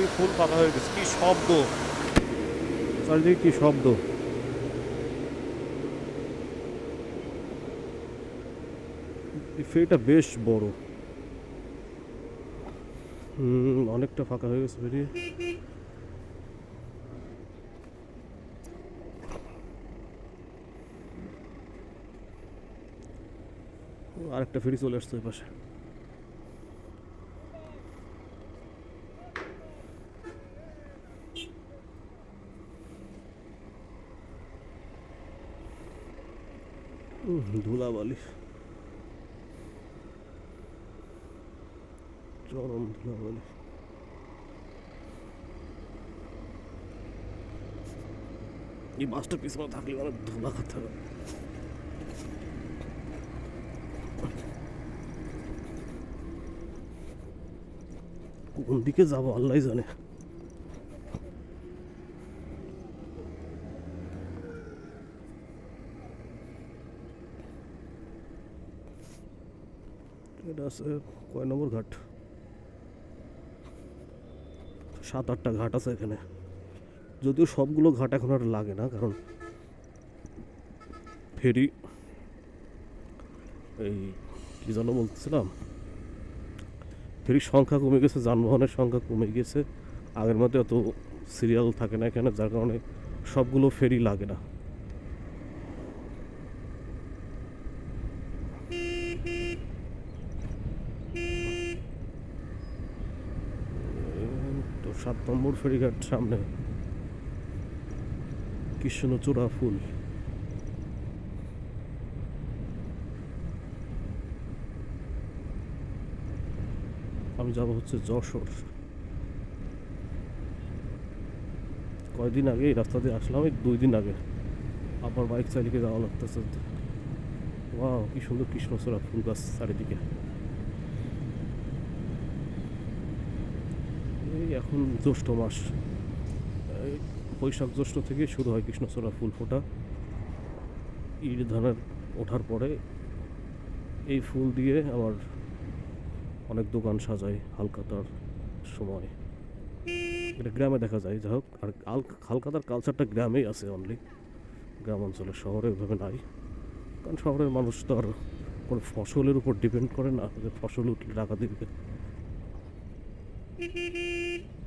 ফেরি ফুল ফাঁকা হয়ে গেছে? কি শব্দ? চারিদিকে কি শব্দ? ফেরিটা বেশ বড়। অনেকটা ফাঁকা হয়ে গেছে ফেরি। আরেকটা ফেরি চলে আসছে ওই পাশে। ধুলাবালি। চরম ধুলাবালি। এই বাসটা পিছনে থাকলে অনেক ধুলা করতে হবে। কোন দিকে যাব আল্লাহ জানে। এটা আছে কয় নম্বর ঘাট? সাত আটটা ঘাট আছে এখানে। যদিও সবগুলো ঘাট এখন আর লাগে না, কারণ ফেরি, এই কী যেন বলতেছিলাম, ফেরির সংখ্যা কমে গেছে, যানবাহনের সংখ্যা কমে গেছে। আগের মতো এত সিরিয়াল থাকে না এখানে, যার কারণে সবগুলো ফেরি লাগে না এই তো সাত নম্বর ফেরিঘাট সামনে। কৃষ্ণচূড়া ফুল। আমি যাব হচ্ছে যশোর। কয়দিন আগে এই রাস্তা দিয়ে আসলাম, এই দুই দিন আগে। আবার বাইক চালিয়ে যাওয়া লাগতেছে। ওয়াও, কি সুন্দর কৃষ্ণচূড়া ফুল গাছ চারিদিকে। এই এখন জ্যৈষ্ঠ মাস। বৈশাখ জ্যৈষ্ঠ থেকে শুরু হয় কৃষ্ণচূড়া ফুল ফোটা। ইট ধানের ওঠার পরে এই ফুল দিয়ে আমার অনেক দোকান সাজায় হালকাতার সময়। এটা গ্রামে দেখা যায়। যাই হোক, আর হালকাতার কালচারটা গ্রামেই আছে অনলি গ্রাম অঞ্চলে, শহরে ওইভাবে নাই। কারণ শহরের মানুষ তো আর কোনো ফসলের উপর ডিপেন্ড করে না যে ফসল উঠলে টাকা দিবে। Hee hee hee!